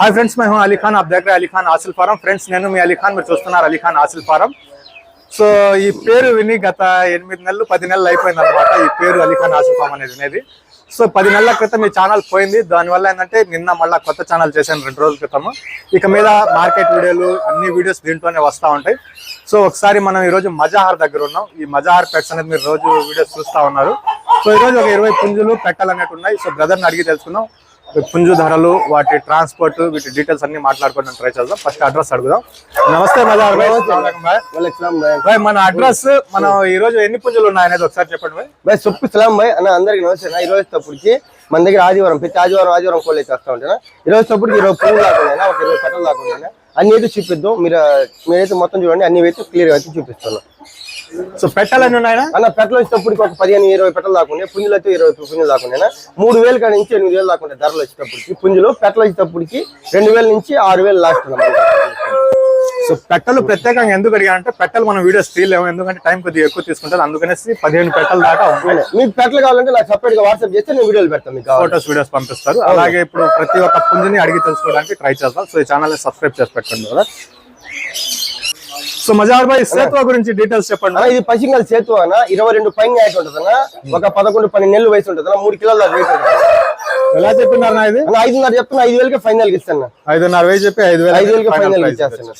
Hi friends మేము అలీ ఖాన్ ఆప్ దగ్గర అలీ ఖాన్ ఆసిల్ ఫారం ఫ్రెండ్స్ నేను మీ అలీ ఖాన్ మీరు చూస్తున్నారు అలీ ఖాన్ ఆసిల్ ఫారం సో ఈ పేరు విని గత ఎనిమిది నెలలు పది నెలలు అయిపోయింది అనమాట ఈ పేరు అలీ ఖాన్ ఆసిల్ ఫారం అనేది అనేది సో పది నెలల క్రితం ఈ ఛానల్ పోయింది. దానివల్ల ఏంటంటే నిన్న మళ్ళీ కొత్త ఛానల్ చేశాను రెండు రోజుల క్రితం. ఇక మీద మార్కెట్ వీడియోలు అన్ని వీడియోస్ దీంట్లోనే వస్తూ ఉంటాయి. సో ఒకసారి మనం ఈరోజు మజాహార్ దగ్గర ఉన్నాం. ఈ మజాహార్ పెట్స్ అనేది మీరు రోజు వీడియోస్ చూస్తూ ఉన్నారు. సో ఈరోజు ఒక ఇరవై పుంజులు పెట్టాలన్నట్టు ఉన్నాయి. సో బ్రదర్ని అడిగి తెలుసుకుందాం. పుంజు ధరలు వాటి ట్రాన్స్పోర్ట్ వీటి డీటెయిల్స్ అన్ని మాట్లాడుకోవడం ట్రై చేద్దాం. ఫస్ట్ అడ్రస్ అడుగుదాం. నమస్తే మజార్ భాయ్. మన అడ్రస్ మనం ఈ రోజు ఎన్ని పుంజులు ఉన్నాయనేది ఒకసారి చెప్పండి భాయ్. సుప్పు సలాం బాయ్ అని అందరికి నమస్తే. ఈ రోజు తప్పుడుకి మన దగ్గర ఆదివారం ప్రతి ఆదివారం ఆదివారం కోళ్ళు చేస్తా ఉంటాను? ఈ రోజు తప్పుడుకి ఇరవై పుంజులు దాకుండా ఒక ఇరవై కట్టలు దాకుండా అన్ని అయితే చూపిద్దాం. మీరు మీరైతే మొత్తం చూడండి. అన్ని అయితే క్లియర్ అయితే చూపిస్తున్నాం సో పెట్టాలని ఉన్నాయా అన్న పెట్టలు వచ్చేటప్పటికి ఒక పదిహేను ఇరవై పెట్టలు దాకుండా పుంజులు అయితే ఇరవై పుంజులు దాకుండా మూడు వేలు కాడ నుంచి ఎనిమిది వేలు దాకుండా ధరలు వచ్చేటప్పటికి. పుంజులు పెట్టలు వచ్చేటప్పటికి రెండు వేల నుంచి ఆరు వేలు లాస్ట్ సో పెట్టలు ప్రత్యేకంగా ఎందుకు అడిగానంటే పెట్టలు మనం వీడియోస్ తీయలేము. ఎందుకంటే టైం కొద్దిగా ఎక్కువ తీసుకుంటారు. అందుకనేసి పదిహేను పెట్టల దాకా మీకు పెట్టలు కావాలంటే నాకు సపరేట్గా వాట్సాప్ చేస్తే నేను వీడియోలు పెడతాను మీకు ఫోటోస్ వీడియోస్ పంపిస్తారు. అలాగే ఇప్పుడు ప్రతి ఒక్క పుంజుని అడిగి తెలుసుకోవడానికి ట్రై చేస్తాం సో ఈ ఛానల్ సబ్స్క్రైబ్ చేసి పెట్టండి కదా. సో మజార్ భాయ్ గురించి డీటెయిల్స్ చెప్పండి. ఇది పసింగల్ అన్న ఇరవై రెండు పైన యాట్ ఉంటుందన్న? ఒక పదకొండు పన్నెండు వయసు ఉంటుంది మూడు కిలోల వెయిట్ ఎలా చెప్పినారు ఇది? ఐదున్నర చెప్తున్నా ఐదు వేలకి ఫైనల్ ఇస్తాను ఐదున్నర వేలు చెప్పి ఐదు వేలు ఐదు వేలకి ఫైనల్ ఇచ్చేస్తాను.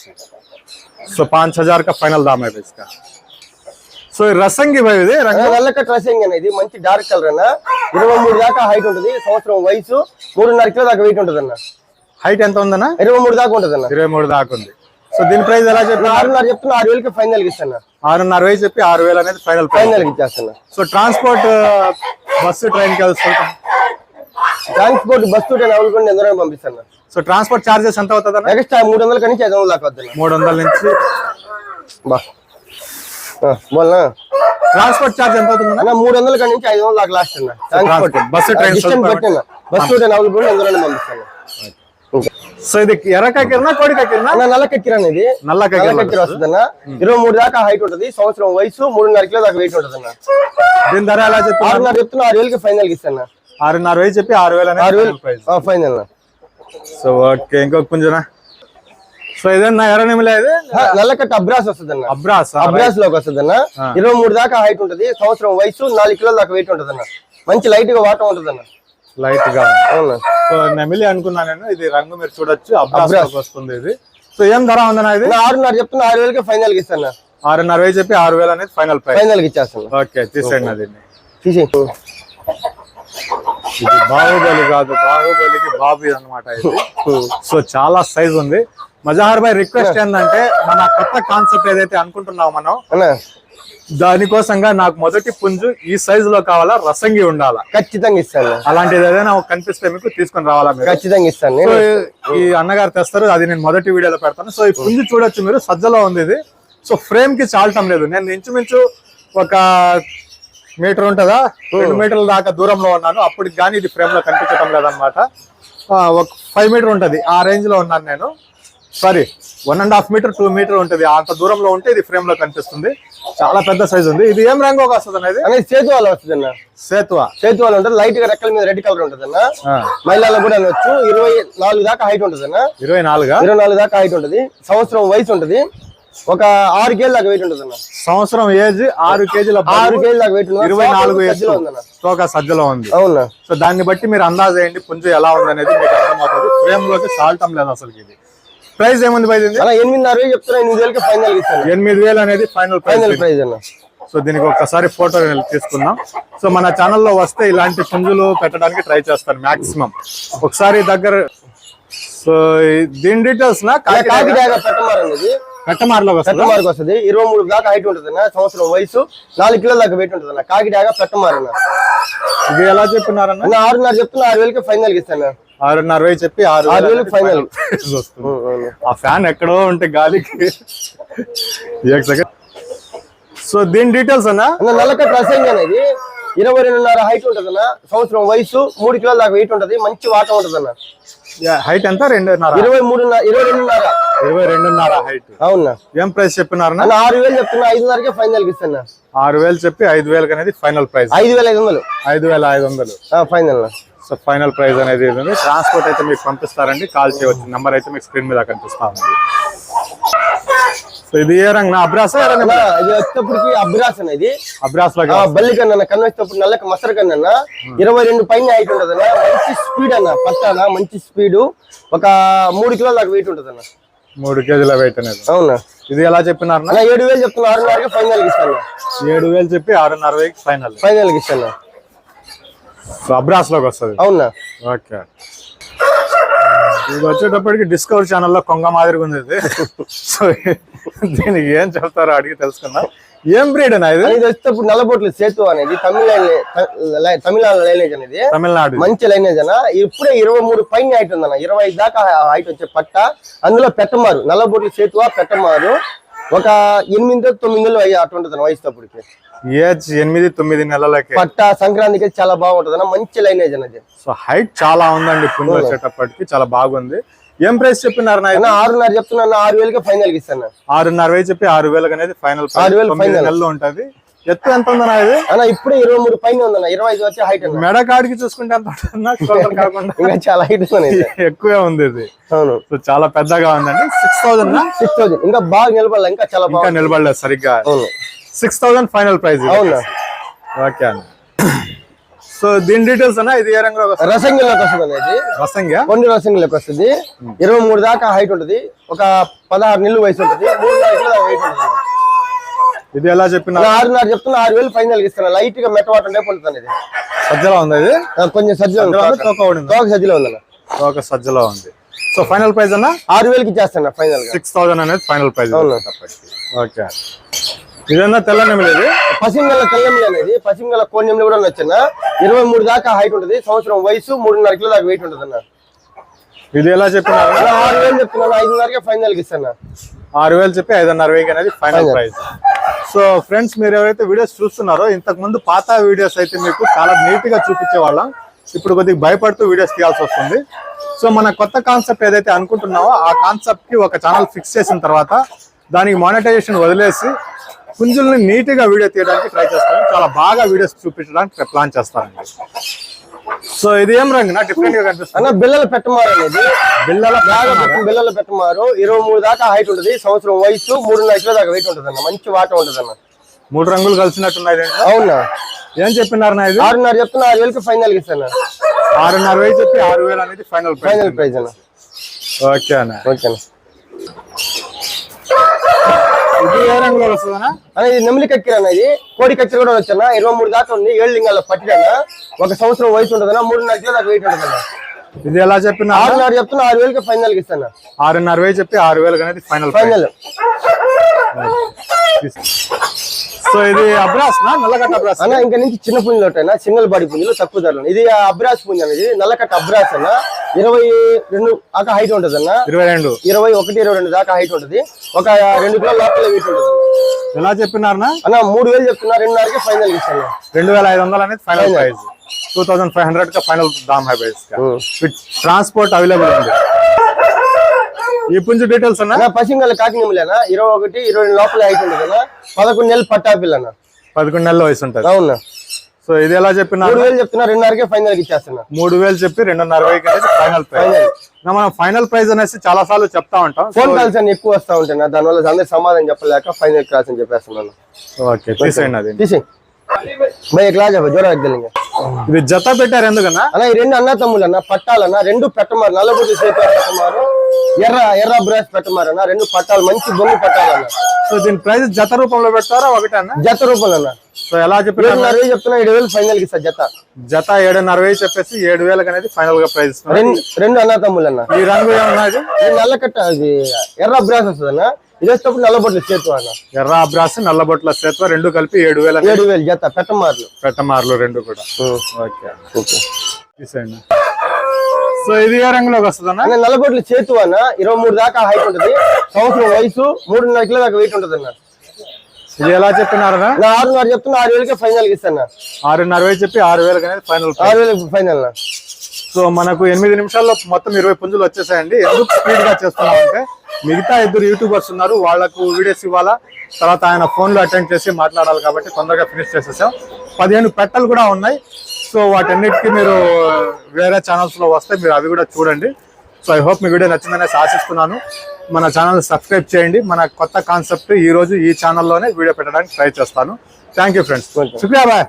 సో పాంచ్ హజార్ ఫైనల్ దామ్ అయితే ఇస్కా. సో రసంగి భయ ఇది రంగవల్లకట్ రసంగి అనేది మంచి డార్క్ కలర్ అన్న. ఇరవై మూడు దాకా హైట్ ఉంటుంది సంవత్సరం వయసు. మూడున్నర కిలో దాకా వెయిట్ ఉంటుంది అన్న హైట్ ఎంత ఉందన్న? ఇరవై మూడు దాకా ఉంటుంది అన్న ఇరవై మూడు దాకా ఉంది. సో దీని ప్రైస్ ఎలా చెప్పి ఆరున్నర చెప్తున్నా ఆరు వేలకి ఫైనల్ ఇస్తాను? ఆరున్నర వేలు చెప్పి ఆరు వేలు అనేది ఫైనల్ ఫైనల్ ఇచ్చేస్తాను సో ట్రాన్స్పోర్ట్ బస్సు ట్రైన్కి ట్రాన్స్పోర్ట్ బస్ టూట్ అవైలబుల్ ఎందరో పంపిస్తాను? సో ట్రాన్స్పోర్ట్ చార్జెస్ ఎంత అవుతుంది అన్న ఎక్స్ట్రా మూడు వందల కనుక ఐదు వందల దాకా మూడు వందల నుంచి. బా. ట్రాన్స్పోర్ట్ చార్జ్ ఎంత అవుతుంది మూడు వందల నుంచి ఐదు వందల దాకా లాస్ట్ అన్న. ట్రాన్స్పోర్ట్ బస్సు ట్రైన్ డిస్టెన్స్ బట్టి అన్న బస్ టూట్ అవైలబుల్ ఎందరో పంపిస్తాను? సో ఇది ఎర్రకాయ కిరణ కోడికాయ కిరణ అన్న నల్ల కక్కిర అనేది నల్ల నల్ల కక్కిర వస్తుంది అన్న ఇరవై మూడు దాకా హైట్ ఉంటుంది. సంవత్సరం వయసు మూడున్నర కిలో దాకా వెయిట్ ఉంటుంది అన్న దీని ధర ఎలా చెప్పి ఆరున్నర చెప్తున్నా ఆరు వేలకి ఫైనల్ ఇస్తాను ఆరున్నర వేలు చెప్పి ఆరు వేలు ఆరు అనేది వేలు ప్రైస్ ఫైనల్ అన్న. సో ఓకే ఇంకొక పుంజనా. సో ఇదేనా ఎర్ర నిమిలే ఇది ఆ, నల్ల కట్ట అబ్రాస్ వస్తుంది అన్న అబ్రాస్ అబ్రాస్లోకి వస్తుంది అన్న ఇరవై మూడు దాకా హైట్ ఉంటుంది. సంవత్సరం వయసు నాలుగు కిలోల దాకా వెయిట్ ఉంటుంది అన్న మంచి లైట్గా వాటర్ ఉంటుంది అన్న లైట్గా సో నెమిలి అనుకున్నా నేను ఇది రంగు మీరు చూడొచ్చు అబ్రాస్. వస్తుంది ఇది. సో ఏం ధర ఉందన్నా ఇది? ఆరున్నర చెప్తున్నా ఆరు వేలకి ఫైనల్ ఇస్తాను? ఆరున్నర వేలు చెప్పి ఆరు వేలు అనేది ఫైనల్ ప్రైస్ ఫైనల్ ఇచ్చేస్తాను. ఓకే తీసేయండి అది. ఇది బాహుబలి కాదు బాహుబలికి బాబు అన్నమాట ఇది. సో చాలా సైజ్ ఉంది. మజాహర్ భాయ్ రిక్వెస్ట్ ఏంటంటే మన కొత్త కాన్సెప్ట్ ఏదైతే అనుకుంటున్నామో మనం దానికోసంగా నాకు మొదటి పుంజు ఈ సైజు లో కావాలా? రసంగి ఉండాలా? ఖచ్చితంగా ఇస్తాను. అలాంటిది ఏదైనా ఒక కనిపిస్తే మీకు తీసుకొని రావాలా మీరు? ఖచ్చితంగా ఇస్తాను. ఈ అన్నగారు తెస్తారు అది నేను మొదటి వీడియోలో పెడతాను. సో ఈ పుంజు చూడొచ్చు మీరు సజ్జలో ఉంది ఇది. సో ఫ్రేమ్కి చాలటం లేదు. నేను ఇంచుమించు ఒక మీటర్ ఉంటుందా? రెండు మీటర్ల దాకా దూరంలో ఉన్నాను. అప్పటికి కానీ ఇది ఫ్రేమ్లో కనిపించడం లేదనమాట ఒక ఫైవ్ మీటర్ ఉంటది. ఆ రేంజ్లో ఉన్నాను నేను. Sorry one and half meter two meter ఉంటుంది. అంత దూరంలో ఉంటే ఇది ఫ్రేమ్లో కనిపిస్తుంది. చాలా పెద్ద సైజ్ ఉంది. ఇది ఏం రంగు వస్తుంది అనేది అనేది సేతు వాళ్ళ వస్తుంది అన్న సేతువా? సేతు వాళ్ళు ఉంటుంది. లైట్గా రెక్కల మీద రెడ్ కలర్ ఉంటుంది అన్న ఆ, మహిళలకు కూడా అనొచ్చు. ఇరవై నాలుగు దాకా హైట్ ఉంటుంది అన్న ఇరవై నాలుగా? ఇరవై నాలుగు దాకా హైట్ ఉంటుంది. సంవత్సరం వయసు ఉంటుంది. ఒక ఆరు కేజీ దాకా వెయిట్ ఉంటుంది అన్న సంవత్సరం ఏజ్ ఆరు కేజీల ఆరు కేజీ దాకా వెయిట్ ఇరవై నాలుగు స్టోక్ సజ్జలో ఉంది. అవునా? సో దాన్ని బట్టి మీరు అందాజ వేయండి. పుంజు ఎలా ఉంది అనేది మీకు అర్థమవుతుంది. ఫ్రేమ్లోకి సాల్టం లేదు అసలు ఇది. ప్రైస్ ఏముంది బయట అలా ఎనిమిదిన్నర వేలు చెప్తున్నా ఎనిమిది వేలకి ఫైనల్ ఇస్తాను. ఎనిమిది వేలు అనేది ఫైనల్ ఫైనల్ ప్రైజ్ అన్న. సో దీనికి ఒక్కసారి ఫోటో తీసుకుందాం. సో మన ఛానల్లో వస్తే ఇలాంటి పుంజులు పెట్టడానికి ట్రై చేస్తాను మాక్సిమం ఒకసారి దగ్గర సో దీని డీటెయిల్స్ నా వస్తుంది? పెట్టమారుకు వస్తుంది. ఇరవై మూడు దాకా హైట్ ఉంటుంది అన్న సంవత్సరం వయసు. నాలుగు కిలోల దాకా వెయిట్ ఉంటుంది అన్న కాకి డాగా పెట్టమారు అన్న. ఇది ఎలా చెప్పినారన్న? అన్న ఆరున్నర చెప్తున్నా ఆరు వేలకి ఫైనల్ ఇస్తాను. ఆరున్నర వేలు చెప్పి ఆరు ఆరు వేలు వేలకు ఫైనల్ వస్తుంది. ఆ ఫ్యాన్ ఎక్కడో ఉంటే గాలికి. సో దీని డీటెయిల్స్ అన్నా? నల్లక ప్రసంగి అనేది ఇరవై రెండున్నర హైట్ ఉంటుంది అన్న సంవత్సరం వయసు మూడు కిలోల దాకా వెయిట్ ఉంటుంది. మంచి వాటం ఉంటుంది అన్న హైట్ ఎంత? రెండున్నర. ఇరవై మూడున్నర ఇరవై రెండున్నర. ఇరవై రెండున్నర హైట్ అవునా? ఏం ప్రైస్ చెప్పినారన్నా? అన్న ఆరు వేలు చెప్తున్నా ఐదున్నరకే ఫైనల్ ఇస్తాను ఆరు వేలు చెప్పి ఐదు వేలకి అనేది ఫైనల్ ప్రైస్ ఐదు వేల ఐదు వందలు. ఐదు వేల ఐదు వందలు. ఫైనల్ సో ఫైనల్ ప్రైస్ అనేది ఉంది ట్రాన్స్పోర్ట్ అయితే మీకు పంపిస్తారండి. కాల్ చేయవచ్చు. నెంబర్ అయితే మీకు స్క్రీన్ మీద కనిపిస్తా ఉంది. సో ఇది ఏ రంగు? అబ్రాస్ ఇది వచ్చేటప్పటికి అబ్రాస్ అనేది. అబ్రాస్ లాగా బల్లి కన్నా కన్ను వచ్చేటప్పుడు నల్లకి మసర కన్నా ఇరవై రెండు పైన హైట్ ఉంటుంది అన్న మంచి స్పీడ్ అన్న పట్టాన? మంచి స్పీడ్ ఒక మూడు కిలోల దాకా వెయిట్ ఉంటుంది అన్న మూడు కేజీల వెయిట్ అనేది. అవునా? ఇది ఎలా చెప్పినారు ఏడు వేలు చెప్తున్నా ఆరున్నరకి ఫైనల్ ఇస్తాను. ఏడు వేలు చెప్పి ఆరున్నర ఫైనల్ ఫైనల్ ఇస్తాను. అబ్రాస్లోకి వస్తుంది. అవునా? ఓకే. ఇది వచ్చేటప్పటికి డిస్కవర్ ఛానల్లో కొంగ మాదిరిగా ఉంది ఇది. సో దీనికి ఏం చెప్తారో అడిగి తెలుసుకుందాం. ఏం బ్రీడ్ అన్న ఇది? ఇది వచ్చేటప్పుడు నల్లబొట్లు సేతు అనేది తమిళ తమిళనాడు లైనేజ్ అనేది. తమిళనాడు మంచి లైనేజ్ అన్న. ఇప్పుడే ఇరవై మూడు పైన హైట్ ఉందన్న. ఇరవై దాకా హైట్ వచ్చే పట్ట. అందులో పెట్టమారు. నల్లబొట్లు సేతువ పెట్టమారు. ఒక ఎనిమిది తొమ్మిది నెలలు అయ్యి అటు ఉంటుంది వయసుటప్పటికి ఏజ్ ఎనిమిది తొమ్మిది నెలలకి. పట్ట సంక్రాంతికి చాలా బాగుంటది అన్న మంచి లైనేజ్ అనేది సో హైట్ చాలా ఉందండి పుంజు వచ్చేటప్పటికి చాలా బాగుంది. ఏం ప్రైస్ చెప్పినారు ఆరున్నర చెప్తున్నా ఆరు వేలకి ఫైనల్కి ఇస్తాను. ఆరున్నర వేలు చెప్పి ఆరు వేలకు అనేది ఫైనల్ ఆరు వేలు final. నెలలు ఉంటది. ఎత్తు ఎంత ఉందన్నా ఇది? అన్న ఇప్పుడే ఇరవై మూడు పైన ఉందన్న ఇరవై ఐదు వచ్చే హైట్ మెడ కాడికి చూసుకుంటే ఎంత కాకుండా. చాలా హైట్ ఉంది ఎక్కువే ఉంది ఇది. అవును. సో చాలా పెద్దగా ఉందండి. సిక్స్ థౌసండ్ సిక్స్ థౌసండ్ ఇంకా బాగా నిలబడాలి ఇంకా చాలా బాగుంది. నిలబడలేదు సరిగ్గా. సిక్స్ థౌసండ్ ఫైనల్ ప్రైస్ అవునా? ఓకే అన్న. సో దీని డీటెయిల్స్ అన్న ఇది ఏ రంగులో వస్తుంది? రసంగిలోకి వస్తుంది అనేది రసంగా? కొన్ని రసంగిలోకి వస్తుంది. ఇరవై మూడు దాకా హైట్ ఉంటుంది. ఒక పదహారు నెలలు వయసు ఉంటుంది. మూడు నెలల వెయిట్ ఉంటుంది. ఇది ఎలా చెప్పిన ఆరున్నర చెప్తున్నా ఆరు వేలు ఫైనల్ ఇస్తాను లైట్గా మెట్టవాట ఉండే పొందుతాను ఇది సజ్జలో ఉంది ఇది? కొంచెం సజ్జలో ఉంది. సజ్జలో ఉంది, తోక తోక సజ్జలో ఉంది. సో ఫైనల్ ప్రైస్ అన్న? ఆరు వేలకి ఇచ్చేస్తాను ఫైనల్ సిక్స్ థౌసండ్ అనేది ఫైనల్ ప్రైస్ అవును. ఓకే ఇదన్నా తెల్ల నెమలి పశ్చిమగల తెల్లమిలి అనేది పశ్చిమగల కోణ్యంలో కూడా వచ్చిన ఇరవై మూడు దాకా హైట్ ఉంటుంది సంవత్సరం వయసు మూడున్నర కిలో దాకా వెయిట్ ఉంటుంది అన్న ఇది ఎలా చెప్పినారు? ఆరు వేలు చెప్తున్నాను ఐదున్నరకే ఫైనల్కి ఇస్తాను. ఆరు వేలు చెప్పి ఐదున్నర వేకి అనేది ఫైనల్ ప్రైస్ సో ఫ్రెండ్స్ మీరు ఎవరైతే వీడియోస్ చూస్తున్నారో ఇంతకు ముందు పాత వీడియోస్ అయితే మీకు చాలా నీట్గా చూపించే వాళ్ళం. ఇప్పుడు కొద్దిగా భయపడుతూ వీడియోస్ తీయాల్సి వస్తుంది. సో మన కొత్త కాన్సెప్ట్ ఏదైతే అనుకుంటున్నామో ఆ కాన్సెప్ట్కి ఒక ఛానల్ ఫిక్స్ చేసిన తర్వాత దానికి మానిటైజేషన్ వదిలేసి పుంజుల్ని నీట్గా వీడియో తీయడానికి ట్రై చేస్తాను. చాలా బాగా వీడియోస్ చూపించడానికి ప్లాన్ చేస్తానండి. సో ఇది ఏం రంగు నా డిఫరెంట్గా కనిపిస్తుంది. అన్న బిల్లలు పెట్టమారు అనేది. బిల్లల బిల్లలు పెట్టమారు. ఇరవై మూడు దాకా హైట్ ఉంటుంది. సంవత్సరం వయసు మూడున్నర కిలో దాకా వెయిట్ ఉంటుంది అన్న మంచి వాట ఉంటుంది అన్న మూడు రంగులు కలిసినట్టున్నాయి అవునా? ఏం చెప్పినారు నా ఇది? ఆరున్నర చెప్తున్నా ఆరు వేలకి ఫైనల్ ఇస్తాను? ఆరున్నర వేలు చెప్పి ఆరు వేలు అనేది ఫైనల్ ఫైనల్ ప్రైజ్ అన్న. ఓకే అన్న. ఓకేనా ఇది ఏ రంగులో వస్తుందన్నా? అన్న ఇది నెమిలి కక్కిర అన్న ఇది. కోడి కక్కిర కూడా వచ్చాన ఇరవై మూడు దాకా ఉంది. ఏడు లింగాల పట్టిన ఒక సంవత్సరం వయసు ఉంటుందన్న మూడున్నర కిలో దాకా వెయిట్ ఉంటుంది ఇది ఎలా చెప్పిన? ఆరున్నర చెప్తున్నా ఆరు వేలకి ఫైనల్కి ఇస్తాను ఆరున్నర వేలు చెప్పి ఆరు వేలు అనేది ఫైనల్ ఫైనల్ సో ఇది అబ్రాస్ నా? నల్లగడ్డ అబ్రాస్? అన్న ఇంకా నుంచి చిన్న పుంజులు ఉంటాయి సింగిల్ బాడీ పుంజులు తక్కువ ధరలు ఇది అబ్రాస్ పుంజు అనేది నల్లకట్ట అబ్రాస్ అన్న. ఇరవై రెండు దాకా హైట్ ఉంటుంది అన్న ఇరవై రెండు. ఇరవై ఒకటి ఇరవై రెండు దాకా హైట్ ఉంటుంది. ఒక రెండు కిలో లోపల వెయిట్ ఉంటుంది. ఎలా చెప్పినారనా? అన్న మూడు వేలు చెప్తున్నా రెండున్నరకి ఫైనల్ ఇస్తాను రెండు వేల ఐదు వందలు అనేది final price two thousand five hundred కా ఫైనల్ దామ్ హై ప్రైస్ విత్ ట్రాన్స్పోర్ట్ అవైలబుల్ ఉంది. ఈ పుంజు డీటెయిల్స్ అన్న? పసింగల్ కాకినిమిలేనా ఇరవై ఒకటి ఇరవై రెండు లోపల అన్న పదకొండు నెలలు పట్టాపిల్ అన్న. పదకొండు నెలల వయసు ఉంటుంది. అవునా? సో ఇది ఎలా చెప్పినారు మూడు వేలు చెప్తున్నా రెండున్నరకే ఫైనల్కి ఇచ్చేస్తున్నా. మూడు వేలు చెప్పి రెండున్నర ఫైనల్ ప్రైస్ ఇంకా మనం ఫైనల్ ప్రైస్ అనేసి చాలా సార్లు చెప్తా ఉంటాం. ఫోన్ కాల్స్ అన్ని ఎక్కువ వస్తా ఉంటాయి నా దానివల్ల అందరికి సమాధానం చెప్పలేక ఫైనల్ క్లాస్ అని చెప్పేస్తున్నాను ఓకే తీసేయండి అది. తీసి ఇది జత పెట్టారు ఎందుకన్నా? అన్న ఈ రెండు అన్న తమ్ముళ్ళు అన్న పట్టాలన్న రెండు పెట్టమారు సేపు పెట్టమారు ఎర్ర ఎర్ర బ్రష్ పెట్టమారు అన్న రెండు పట్టాలు మంచి బొంగు పట్టాలన్న. సో దీని ప్రైస్ జత రూపంలో పెడతారా? ఒకటే అన్న జత రూపాయలు అన్న సో ఎలా చెప్పిన చెప్తున్నా ఏడు వేలు ఫైనల్కి ఇస్తా జత. జత ఏడున్నర వేలు చెప్పేసి ఏడు వేలకు అనేది ఫైనల్గా ప్రైస్ రెండు అన్న తమ్ముళ్ళు అన్న ఈ రంగు ఏమన్నా నల్ల కట్ట ఇది ఎర్ర బ్రాస్ వస్తుంది అన్న ఇది వచ్చేటప్పుడు నల్లబొట్లు చేతు అన్న. ఎర్ర అబ్రాస్ నల్లబొట్ల సేత్వ రెండు కలిపి ఏడు వేలు ఏడు వేలు జత పెట్టమార్లు. పెట్టమార్లు రెండు కూడా. ఓకే. ఓకే. సో ఇది ఏ రంగులోకి వస్తుందన్న? నల్లబొట్లు చేతు అన్న ఇరవై మూడు దాకా హైట్ ఉంటుంది. సంవత్సరం వయసు మూడున్నర కిలో దాకా వెయిట్ ఉంటుంది అన్న ఇది ఎలా చెప్పినారనా నా ఆరున్నర చెప్తున్నా ఆరు వేలకి ఫైనల్ ఇస్తాను ఆరున్నర వేలు చెప్పి ఆరు వేలకు అనేది ఫైనల్ ఆరు వేలకి ఫైనల్ సో మనకు ఎనిమిది నిమిషాల్లో మొత్తం ఇరవై పుంజులు వచ్చేసాయండి. ఎందుకు స్పీడ్గా చేస్తున్నామంటే మిగతా ఇద్దరు యూట్యూబర్స్ ఉన్నారు. వాళ్ళకు వీడియోస్ ఇవ్వాలా? తర్వాత ఆయన ఫోన్లో అటెండ్ చేసి మాట్లాడాలి కాబట్టి తొందరగా ఫినిష్ చేసేసాం. పదిహేను పెట్టలు కూడా ఉన్నాయి. సో వాటన్నిటికీ మీరు వేరే ఛానల్స్లో వస్తే మీరు అవి కూడా చూడండి. సో ఐ హోప్ మీ వీడియో నచ్చిందనేసి ఆశిస్తున్నాను. మన ఛానల్ సబ్స్క్రైబ్ చేయండి. మన కొత్త కాన్సెప్ట్ ఈ రోజు ఈ ఛానల్లోనే వీడియో పెట్టడానికి ట్రై చేస్తాను. థ్యాంక్ యూ ఫ్రెండ్స్ శుక్రియా బాయ్